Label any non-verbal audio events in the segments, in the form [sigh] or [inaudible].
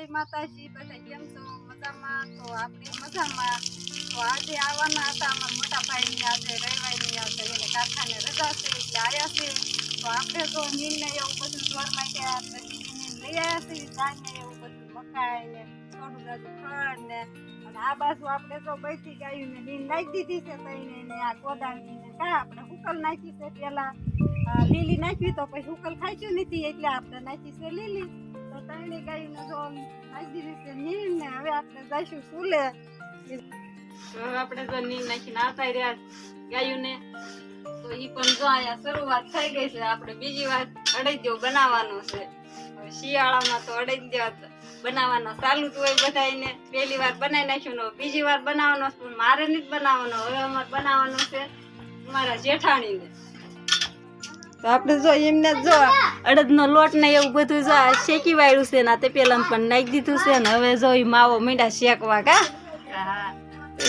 જય માતાજી બધા કેમ છો? મજામાં? તો આપણે મજામાં. તો આજે આવવાના હતા અમારા મોટા ભાઈની આજે રવિવારની આજે એને કારખાને રજા છે એટલે આવ્યા છે. તો આપણે તો નીલને એવું બધું જોર માટે નીલ લઈ આવ્યા છે ધાન્ય એવું બધું મકાઈ ને થોડું બધું ફળ ને અને આ બાજુ આપણે તો બૈઠી ગાયું ને નીલ નાખી દીધી છે તઈને ને આ કોદાળી ને કા આપણે હુકલ નાખી છે પેલા અ, લીલી નાખી તો પછી હુકલ ખાઈ નથી એટલે આપણે નાખી છે લીલી. તો તઈને ગાયને જો નાખી દીધી નીર ને હવે આપણે જઈશું સુલે આપણે જો નીલ નાખીને આવતા રહ્યા ગાયું ને તો ઈ પણ જો અહીંયા શરૂઆત થઈ ગઈ છે. આપણે બીજી વાર અડેજો બનાવવાનો છે. શિયાળામાં તો અડેજો બનાવવાનો ચાલુ જ હોય બધાને પહેલી વાર બનાવી નાખ્યું ને બીજી વાર બનાવવાનો પણ મારે નથી બનાવવાનો. હવે અમારે બનાવવાનો છે મારા જેઠાણીને. તો આપણે જો એમને જો અડદનો લોટ ને એવું બધું જો શેકી વાળ્યું છે ને તે પેલા પણ નાખી દીધું છે ને હવે જો એ માવો મીંડા શેકવા કા.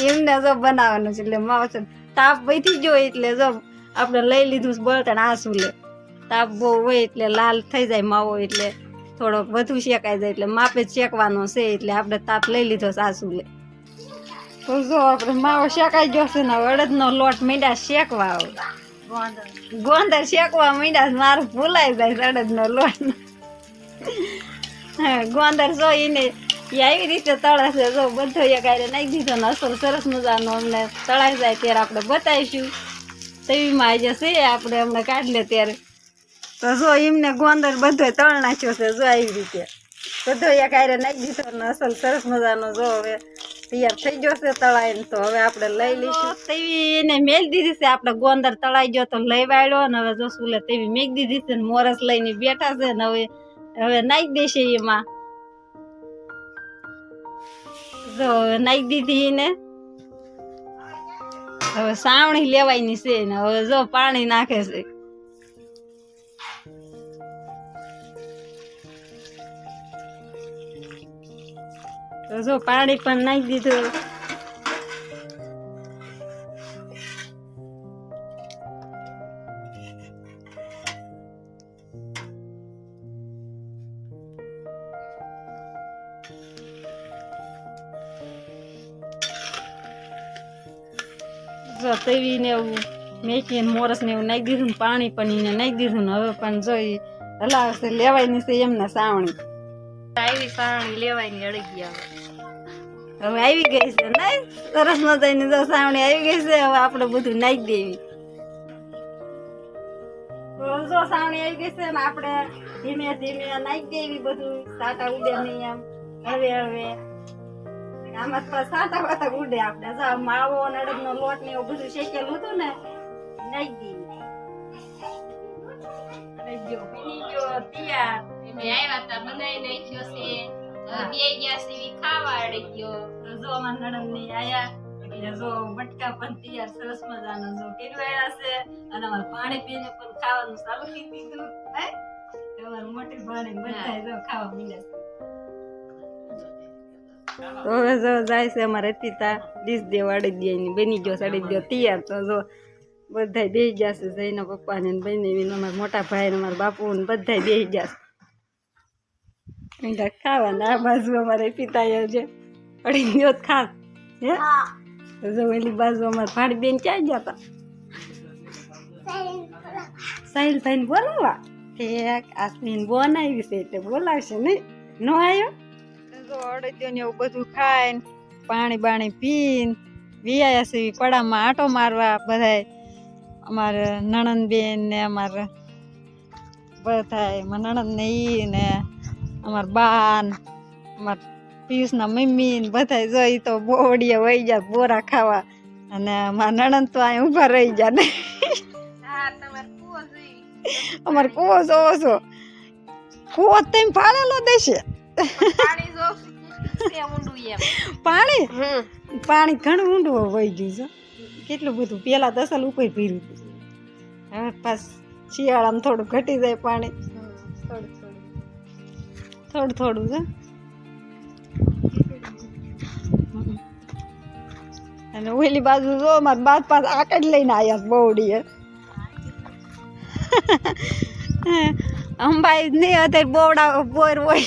એમને જો બનાવવાનું છે એટલે માવો છે તાપ વધી ગયો એટલે જો આપણે લઈ લીધું છે બળતણ આસુ લે તાપ બહુ હોય એટલે લાલ થઈ જાય માવો એટલે થોડોક વધુ શેકાઈ જાય એટલે માપે શેકવાનો છે એટલે આપણે તાપ લઈ લીધો છે આસુ લે તો જો આપણે માવો શેકાઈ ગયો છે ને અડદનો લોટ મીંડા શેકવા આવે. ગોંદર શેકવા મીંડા મારું ભૂલાઈ જાય છે અડદનો લોટ ગોંદર જો એને એ આવી રીતે તળાશે, જો બધો એક આરે નાખી દીધો ને અસલ સરસ મજાનો અમને તળાઈ જાય ત્યારે આપણે બતાવીશું. તેવીમાં આજે છે, આપણે અમને કાઢી લે ત્યારે. તો જો એમને ગોંદર બધો તળ નાખ્યો છે, જો આવી રીતે. બધો એક આરે નાખી દીધો ને અસલ સરસ મજાનો, જો હવે તૈયાર થઈ ગયો છે તળાઈને. તો હવે આપણે લઈ લઈશું. તેવી એને મેલ દીધી છે. આપણે ગોંદર તળાઈ ગયો તો લઈ વાળ્યો ને હવે જો સુલે તેવી મેક દીધી છે ને મોરસ લઈને બેઠા છે ને હવે હવે નાખી દેશે એમાં. જો નાખી દીધી એને. હવે સાવણી લેવાયની છે ને હવે જો પાણી નાખે છે. તો જો પાણી પણ નાખી દીધું. જો તેવી ને એવું મેથી ને મોરસ ને એવું નાખી દીધું ને પાણી પણ એને નાખી દીધું ને હવે પણ જોઈ હલાવશે લેવાયની છે એમને સાવણી. આવી સાવણી લેવાયની અડગી આવે. હવે આવી ગઈ છે, નહીં? સરસ મજાની દોસાવણી આવી ગઈ છે, હવે આપણે બધું નાખી દેવી. જો આવી ગઈ છે, ને આપણે ધીમે ધીમે નાખી દેવી બધું. સાટા ઉડે નહીં એમ હવે હવે. આમાં સાટા વાતા ઉડે આપણે. જો માવો અને અડદનો લોટ ને એવું બધું શેકેલું હતું ને નાખી દેવી. ગયો. તૈયાર અમે આવ્યા હતા બનાવી નાખ્યો છે. બે ગયા છે ખાવા અડી ગયો. તો જો અમારા નણંદની આયા. એટલે જો બટકા પણ તૈયાર સરસ મજાનો જો કેળવાયા છે. અને અમારે પાણી પીને પણ ખાવાનું ચાલુ કરી દીધું. હે? તો મોટી ભાણી બધા જો ખાવા મીડે તો હવે જો જાય છે અમારે અતિતા ડીશ દેવા અડી દે બની ગયો સાડી ગયો તૈયાર. તો જો બધા બે ગયા છે જઈને પપ્પા ને બની અમારા મોટા ભાઈ ને અમારા બાપુ ને બધા બે ગયા છે. મીઠા ખાવાના આ બાજુ અમારે પિતા છે અડી ગયો ખા હે? જો બાજુ અમારે ભાડી બેન ક્યાં ગયા હતા સાહિલ ભાઈ બોલાવા ઠેક આસમીન બોન આવી છે એટલે બોલાવશે નહીં નો આવ્યો જો અડદિયો ને એવું બધું ખાઈને પાણી બાણી પીને વિયાયા છે પડામાં આંટો મારવા બધાય. અમારે નણંદ બેન ને અમારે બધાય નણંદ ને ઈ ને અમાર બાન, અમાર પિયુષના મમ્મી ને બધા જોઈ તો બોડીએ વહી જાય બોરા ખાવા. અને મારા નણંદ તો અહીં ઊભા રહી જાય ને. અમારે કૂવો જોવો છો. કૂવો તેમ ફાળેલો દેશે. પાણી? પાણી ઘણું ઊંડું વહી ગયું છે. કેટલું બધું પેલા દસલ ઉપર હતું. હવે પાસ શિયાળામાં થોડું ઘટી જાય પાણી. થોડું. થોડું થોડું છે. અને ઓલી બાજુ જો, મારા બાદ પાસ આકડ લઈને આવ્યા બહુડીએ. અંબાઈ નહીં, અત્યારે બોવડા બોર હોય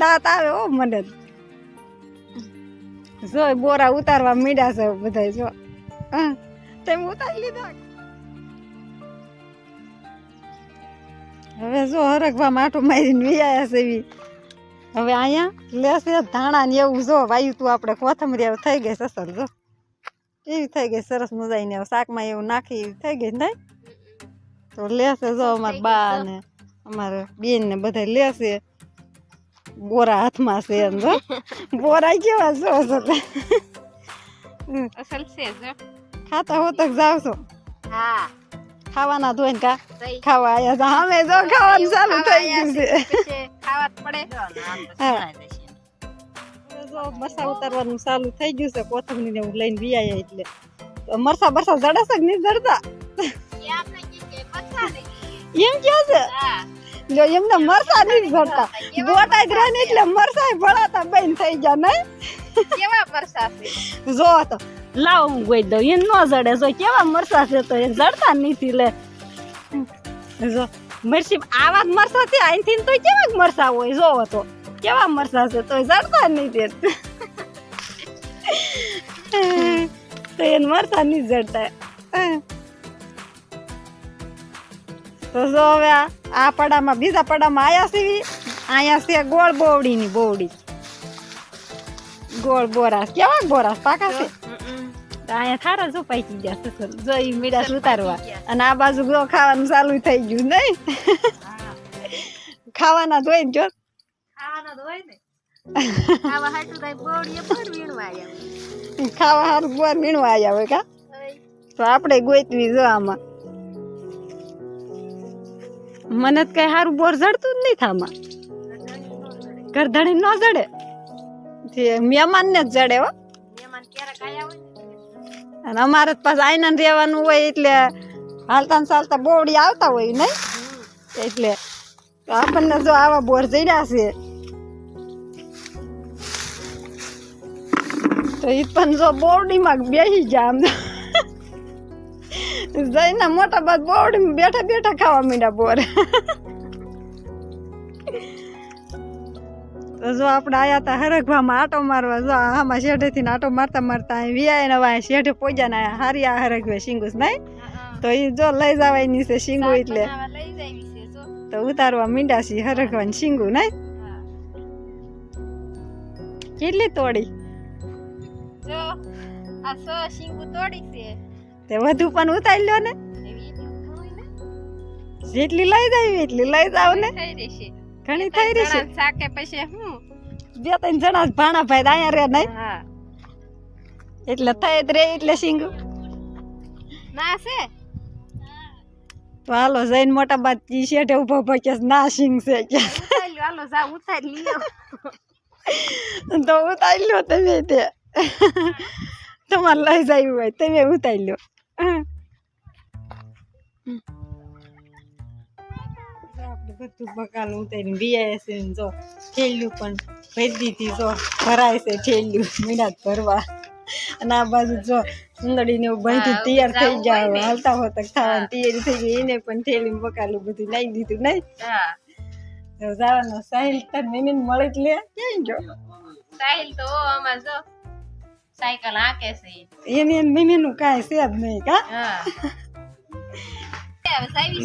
દાંત આવે ઓ મને. જો બોરા ઉતારવા મીડા છે બધા જો. હા. તેમ ઉતારી લીધા હવે જો હરખવા માટું મારીને વિયા છે એવી હવે અહીંયા લેશે ધાણા ને એવું જો વાયુ તું આપણે કોથમરી હવે થઈ ગઈ સસર જો એવી થઈ ગઈ સરસ મજાની હવે શાકમાં એવું નાખી એવી થઈ ગઈ નહીં તો લેશે જો અમારા બા ને અમારે બેન ને બધા લેશે બોરા હાથમાં છે એમ જો બોરા કેવા જો તે. અસલ છે જો હો તો જાવ છો હા. ખાવાના ધોઈને કા? ખાવા આયા છે. અમે જો ખાવાનું ચાલુ થઈ ગયું છે. ખાવા પડે. હા. જો મરસા ઉતારવાનું ચાલુ થઈ ગયું છે કોથમરી ને હું લઈને વિયાયા એટલે. તો મરસા બરસા જડે છે કે નહીં જડતા? એમ કે છે? જો એમને મરસા નહીં જડતા. બોટાદ રહે ને એટલે મરસા ભળાતા બેન થઈ ગયા નહીં. કેવા પરસા છે? જો તો લાવ હું ગોઈ દઉં. એ નો જડે. જો કેવા મરસા છે તો એ જડતા નથી લે. જો મરસી આવા જ મરસા છે, અહીંથી તો કેવા મરસા હોય? જોવો તો. કેવા મરસા છે તો જડતા નથી તો એને મરસા નહીં જડતા. તો જો હવે આ પડામાં, બીજા પડામાં આયા સીવી અહીંયા છે ગોળ બોવડીની બોવડી. ગોળ બોરાસ. કેવા બોરાસ? પાકા છે? તો અહીંયા થારા જો પાકી ગયા સસર જો એ મીડા ઉતારવા અને આ બાજુ જો ખાવાનું ચાલુ થઈ ગયું નહીં ખાવાના જોઈ જો. ખાવાના તો હોય ને. ખાવા સારું બોર મીણવા આવ્યા હોય. કા? તો આપણે ગોતવી જો આમાં. મને કઈ સારું બોર જડતું જ નહીં થામાં કરધણી ન જડે. મહેમાન ને જ જડે હો. મહેમાન ક્યારેક હોય અને અમારે પાછા આઈના રહેવાનું હોય એટલે હાલતા ચાલતા બોવડી આવતા હોય, નહીં? એટલે આપણને જો આવા બોર જઈડ્યા છે, તો એ પણ જો બોવડીમાં બેસી જાય આમ. [laughs] જઈને મોટા બાદ બોવડીમાં બેઠા બેઠા ખાવા માંડ્યા બોર. [laughs] તો જો આપણે આયા હતા હરગવામાં આટો મારવા જો આમાં શેઠેથી આટો મારતા મારતા અહીં વ્યાય ને વાય શેઠે પોજા ને હારી આ હરખવે શીંગુસ નહીં? તો એ જો લઈ જવાની છે શીંગુ એટલે. તો ઉતારવા મીંડા છે હરખવાની શીંગુ નહીં? કેટલી તોડી? જો આ સો શીંગુ તોડી છે. તે વધુ પણ ઉતારી ને. ઘણું ને. જેટલી લઈ જાય એટલી લઈ જાવ ને. થઈ રહેશે ઘણી થઈ રહી છે. સાકે પછી હું? બે ત્રણ જણા ભાણા ભાઈ અહીંયા રે નહીં. એટલે થઈ જ રે એટલે સિંગ ના છે? તો હાલો જઈને મોટા બાદ ઈ શેઠે ઊભો ઊભો કે ના સિંગ છે કે. હાલો જા ઉતારી લ્યો. તો ઉતારી લો તમે તે. તમારે લઈ જાય હોય તમે ઉતારી લો બધું બકાલું ઉતારીને બીઆઈ છે ને જો ઠેલ્યું પણ ભરી દીધી જો ભરાય છે ઠેલ્યું જ ભરવા. અને આ બાજુ જો સુંદડી ને એવું બધું તૈયાર થઈ જાવું જાય. હાલતા હોતા ખાવાની તૈયારી થઈ ગઈ એને પણ ઠેલી બકાલું બધું નાખી દીધું નહીં જવાનો સાહિલ તાર મમ્મીને મળે જ લે ક્યાં જો? સાહિલ તો આમાં જો સાયકલ હાકે છે એની મમ્મીનું કાંઈ છે જ નહીં કા?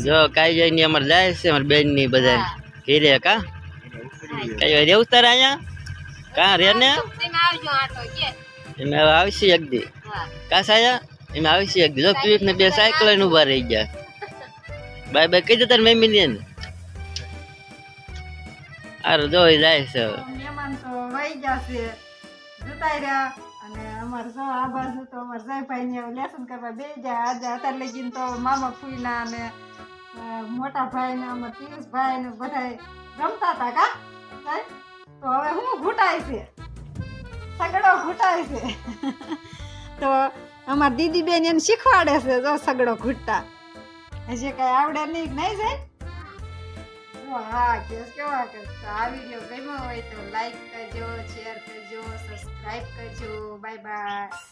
જો કાઈ જાય ની અમારે જાય છે અમારી બેનની બધા ઘીરે કા કઈ રે ઉતર આયા કા રે ને? તમે આવજો આટો કે એમાં આવશે એક દી. હા કા સાયા? એમાં આવશે એક દી. જો પીક ને બે સાયકલ ને ઊભા રહી ગયા. બાય બાય કહી દે તારી મમ્મી ને? અરે જો એ જાય છે હવે. મહેમાન તો વહી જશે જતા રહ્યા. અમારે જો આ બાજુ તો અમારે જયભાઈ ને લેસન કરવા બે જાય આજે અત્યારે લગીને તો મામા ફૂઈના અ, મોટા ભાઈ ને અમારા પિયુષભાઈ ને બધા રમતા હતા કા? તો હવે હું ઘૂંટાય છે? સગડો ઘૂંટાય છે. તો અમાર દીદી બેન એને શીખવાડે છે જો સગડો ઘૂંટતા. હજી કઈ આવડે નહીં નહીં જાય? હા કેસ કેવા કે તો આ વીડિયો ગમ્યો હોય તો લાઈક કરજો શેર કરજો સબસ્ક્રાઈબ કરજો. Bye bye